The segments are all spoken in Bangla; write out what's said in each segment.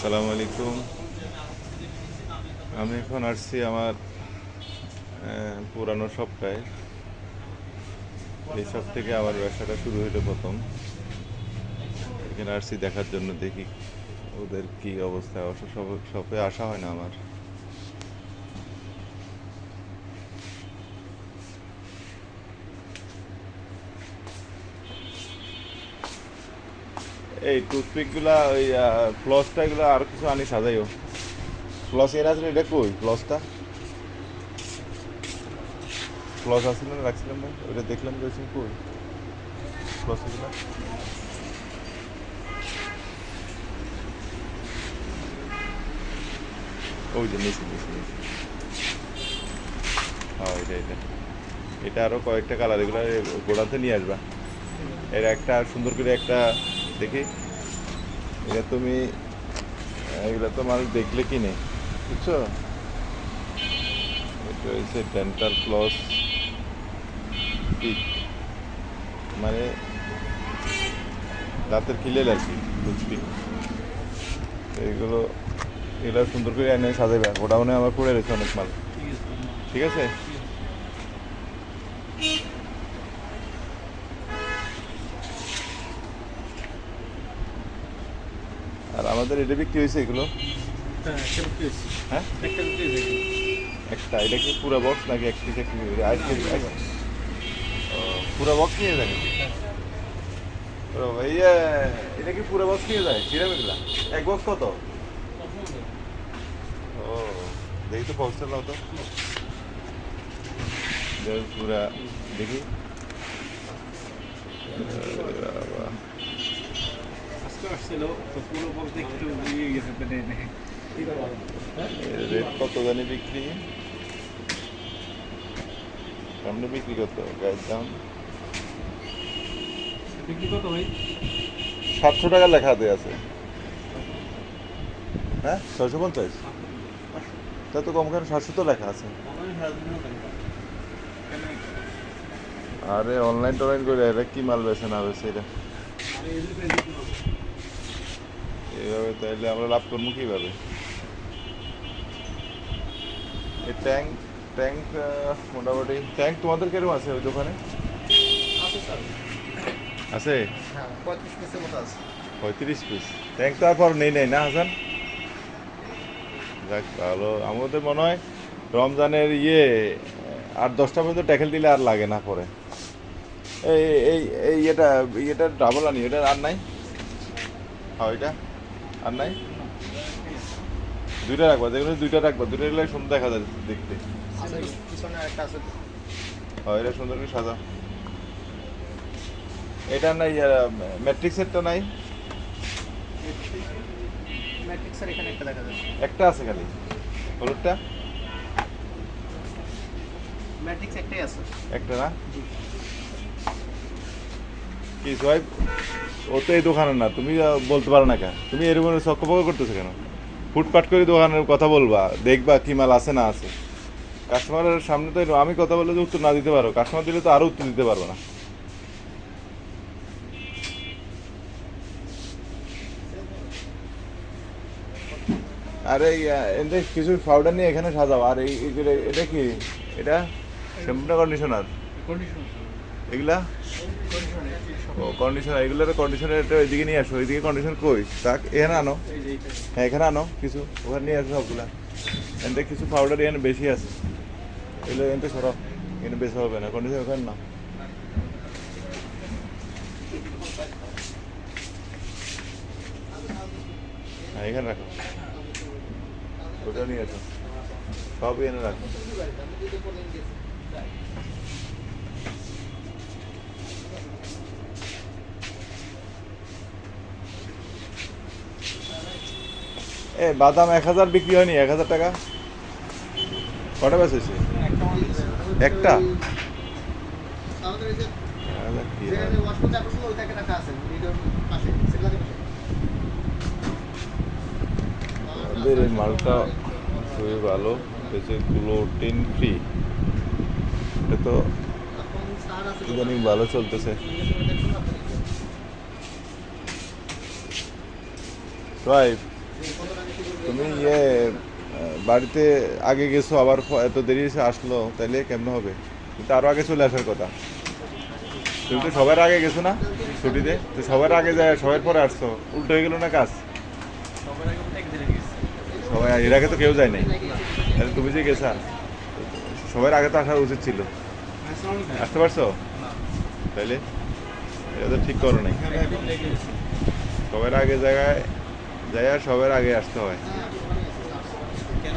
আসসালামু আলাইকুম। আমি এখন আসছি আমার পুরানো সপ্তাহে। এই সব থেকে আমার ব্যবসাটা শুরু হলো প্রথম। এখানে আসছি দেখার জন্য দেখি ওদের কি অবস্থা। অবশ্য সব আসা হয় না আমার। এই টুথপিকগুলা ওই ফ্লসটা এগুলো আর কিছু আনি সাজাইও। ফ্লস এর আছে এটা কই? ফ্লসটা ফ্লস আসছিল না রাখছিলাম না। ওটা দেখলাম যে কই? ফ্লস এগুলো। ওই যে নিচে নিচে নিচে। হ্যাঁ এটা এটা। এটা আরও কয়েকটা কালার এগুলো গোড়াতে নিয়ে আসবা। এর একটা সুন্দর করে একটা দেখি। এটা তুমি, এগুলো তো মানুষ দেখলে কিনে বুঝছ? এটা হচ্ছে ডেন্টাল পিক মানে দাঁতের খিলেল আর কি টুথপিক এইগুলো এগুলো সুন্দর করে এনে সাজাবে গোডাউনে আমার পড়ে রয়েছে অনেক মাল। ঠিক আছে আর আমাদের এটা বিক্রি হয়েছে এগুলো? হ্যাঁ একটা হ্যাঁ? এটা কি পুরো বক্স নাকি এক পিস এক পুরো বক্স নিয়ে যায় ও ভাইয়া এটা কি পুরো বক্স নিয়ে যায়? কিরম এগুলা? এক বক্স কত? ও দেখি তো বক্সটা নাও তো। পুরা দেখি। আসছিল, তো পুরো বক্স একটু ইয়ে গেছে, তো নেই, নেই। এর রেট কত জানি বিক্রি? সামনে বিক্রি কত? গায়ের দাম? বিক্রি কত ভাই? সাতশো টাকা লেখা দিয়ে আছে। হ্যাঁ? ছয়শো পঞ্চাশ? তা তো কম কেন? সাতশো তো লেখা আছে। আরে অনলাইন টনলাইন করে এটা কি মাল বেছে না বেছে এটা এইভাবে তাইলে আমরা লাভ করব কীভাবে? এই ট্যাঙ্ক ট্যাঙ্ক মোটামুটি। ট্যাঙ্ক তোমাদের কীরকম আছে ওই দোকানে? আছে হ্যাঁ, 35 পিসের মতো আছে। পঁয়ত্রিশ পিস ট্যাঙ্ক তো আর পর নেই নেই না হাসান? যাক ভালো। আমাদের মনে হয় রমজানের ইয়ে আর দশটা পর্যন্ত ট্যাকেল দিলে আর লাগে না পরে। এই এই এই এটা এটা ডাবল আনি এটা আর নাই? হ্যাঁ এটা আর নাই? দুইটা রাখবা যেগুলো দুইটা রাখবা দুইটা রাখলে সুন্দর দেখা যায় দেখতে। আরেকটা আছে। হয় এটা সুন্দর করে সাজা। এটা নাই ম্যাট্রিক্সেরটা নাই। ম্যাট্রিক্সের এখানে একটা দেখা যাচ্ছে। একটা আছে খালি। হলুদটা? ম্যাট্রিক্স একটাই আছে। একটা না? কি সোয়াইপ ও তো এই দোকানের না, তুমি বলতে পারো না কেন? তুমি এরকম চক্কপক্ক করতেছো কেন? ফুটপাট করে দোকানের কথা বলবা, দেখবা কি মাল আছে না আছে। কাস্টমারের সামনে তো আমি কথা বললে যে উত্তর না দিতে পারো, কাস্টমার দিলে তো আরও উত্তর দিতে পারব না। আরে এতে কিছু পাউডার নিয়ে এখানে সাজাও, আর এই এটা কি? এটা? শ্যাম্পু কন্ডিশনার কন্ডিশন এগুলা? ও কন্ডিশনার এগুলোর কন্ডিশনার এদিকে নিয়ে আসো, এদিকে কন্ডিশন কই? তাক, এখানে আনো। হ্যাঁ এখানে আনো, কিছু, ওখানে নিয়ে আসো সবগুলা। এখানে কিছু পাউডার এখানে বেশি আছে। এগুলো এখানে সরাও, এখানে বেশি হবে না কন্ডিশন ওখানে না হ্যাঁ এখানে রাখো। ওটা নিয়ে আসো। সব এখানে রাখো। এ, বাদাম এক হাজার বিক্রি হয়নি, এক হাজার টাকা? কটা বেচেছে একটা? একটা? এই মালটা খুবই ভালো হচ্ছে গ্লোটিন ফ্রি এটা তো ইদানিং ভালো চলতেছে। দেখুন তুমি ইয়ে বাড়িতে আগে গেছো, আবার এত দেরি এসে আসলো, তাইলে কেমন হবে? কিন্তু আরও আগে চলে আসার কথা। তুমি তো সবার আগে গেছো না ছুটিতে? তো সবার আগে যায়, সবার পরে আসছো। উল্টো হয়ে গেলো না কাজ? সবাই এর আগে তো কেউ যায় নাই। তাহলে তুমি যে গেছা, সবার আগে তো আসা উচিত ছিল। আসতে পারছ? তাইলে, এটা তো ঠিক করো নাই। সবার আগে জায়গায় যাই আর সবার আগে আসতে হয়। কেন?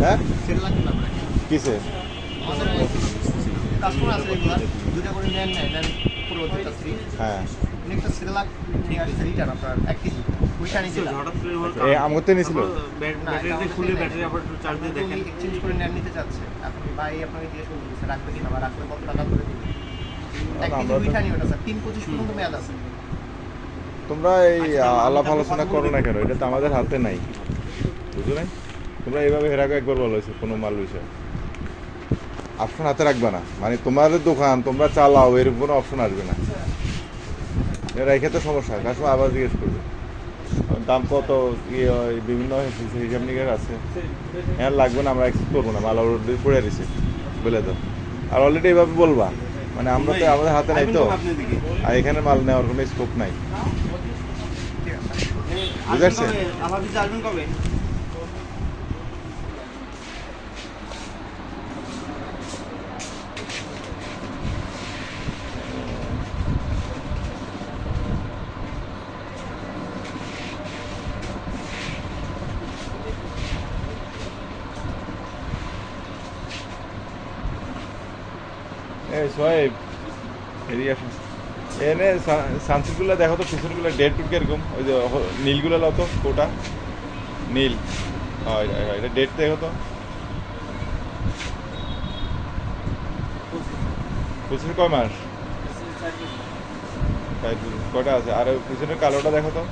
হ্যাঁ? কিসে হ্যাঁ। একটা সিরিলাক নিয়ে আসছে রিটার্ন আপনার এক কেজি। ওইটা নিয়ে যেতে হঠাৎ করে হওয়ার এই আমগতে নিছিল ব্যাটারি খুলে ব্যাটারি আবার চার্জ দিয়ে দেখেন। এক্সচেঞ্জ করে নেন নিতে চাচ্ছে। আপনি ভাই আপনাকে জিজ্ঞেস করব স্যার রাখবে কিনা বা রাখলে কত টাকা করে দিবে? এক কেজি আমরা নিয়ে ওটা স্যার। তিন পঁচিশ পর্যন্ত মেয়াদ আছে। তোমরা এই আলাপ আলোচনা করো না কেন? এটা তো আমাদের হাতে নাই। বুঝো নাই তোমরা এইভাবে এর আগে একবার বলো কোনো মাল বিষয়। অপশন হাতে রাখবে না। মানে তোমাদের দোকান তোমরা চালাও এরকম কোনো অপশন আসবে না। রেখে তো সমস্যা কাস্টমার আবার জিজ্ঞেস করবে দাম কত ইয়ে হয়, বিভিন্ন হিস- হিসাব নিকাশ আছে হ্যাঁ লাগবে না আমরা অ্যাকসেপ্ট করব না মাল অলরেডি পড়ে দিছে বলে দাও আর অলরেডি এভাবে বলবা মানে আমরা তো আমাদের হাতে নাই তো আর এখানে মাল নেওয়ার কোনো স্কোপ নাই ঠিক আছে বুঝতে পারছেন? আবার দিতে আসবেন কবে এই সোহেব এদিকে আসুন। এনে সানসিটগুলো দেখো তো পিছনগুলো ডেট টুট কীরকম ওই যে নীলগুলো লাও তো কোটা। নীল। হয় হয় হয় এটা ডেট দেখো তো। পিছনে কয় মাস? কয়টা আছে? আর পিছনের কালোটা দেখো তো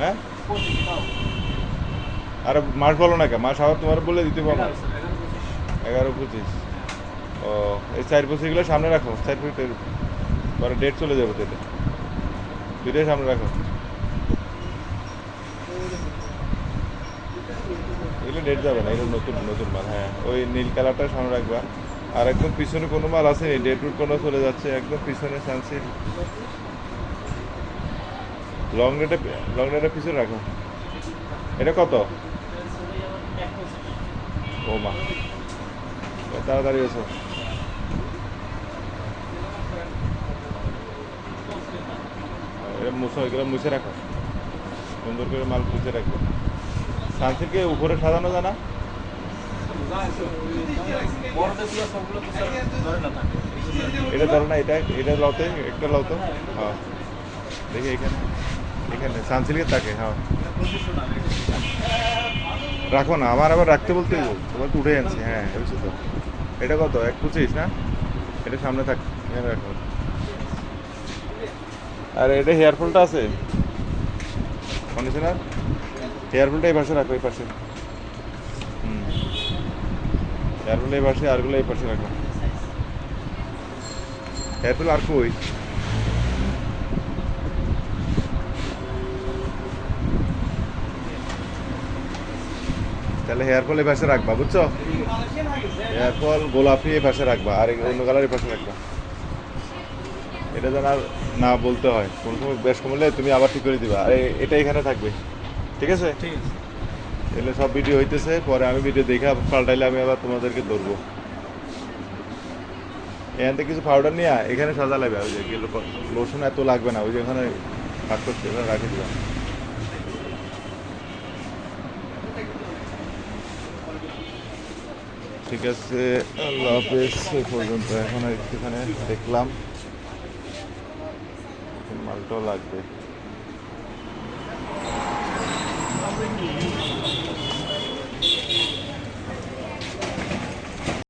হ্যাঁ আর মাস বলো না কে? মাস আবার তোমার বলে দিতে পারো এগারো পঁচিশ। ও, এই চার পঁচিশগুলো সামনে রাখো, চার ফুটের পরে ডেট চলে যাবে তো এটা দুইটাই সামনে রাখো। এগুলো ডেট যাবে না, এগুলো নতুন নতুন মাল হ্যাঁ। ওই নীল কালারটা সামনে রাখবা। আর একদম পিছনে কোনো মাল আছে ডেট টুট কোনো চলে যাচ্ছে, একদম পিছনে সানসিট লং রেটে লং রেটের পিছনে রাখো। এটা কত? ও মা তাড়াতাড়ি এসো মুছো এগুলো মুছে রাখো সুন্দর করে মাল মুছে রাখো সানসিটকে উপরে সাজানো জানা এটা ধরো না এটা এটা লাউতে একটা লাউতো হ্যাঁ দেখি এখানে এখানে সানসিল্কের থাকে হ্যাঁ রাখো না, আমার আবার রাখতে বলতে তোমার তো উঠে যাচ্ছে হ্যাঁ বুঝছ তো। এটা কত, এক পঁচিশ না? এটা সামনে থাক রাখো। আর, এটা হেয়ার ফলটা আছে। কন্ডিশনার? হেয়ার ফলটা এই পাশে রাখো, এই পাশে। হুম। হেয়ার এই পাশে আরগুলো এই পাশে রাখো। হেয়ার ফল আর কই? তাহলে হেয়ার ফল এই পাশে রাখবা বুঝছ? হেয়ার ফল গোলাপি এই পাশে রাখবা আর অন্য কালার এই পাশে রাখবা। এটা যেন আর না বলতে হয়। কোন সময় বেশ কমলে তুমি আবার ঠিক করে দিবা। আর এটা এখানে থাকবে। ঠিক আছে? এগুলো সব ভিডিও হইতেছে পরে আমি ভিডিও দেখে পাল্টাইলে আমি আবার তোমাদেরকে ধরবো। এখান থেকে কিছু পাউডার নিয়ে এখানে সাজা লাগবে। ওই যে লোশন এত লাগবে না ওই যে এখানে কাজ করছে ওখানে রাখে দিবা ঠিক আছে আল্লাহ হাফেজ এই পর্যন্ত এখন একটুখানে দেখলাম। মালটাও লাগবে।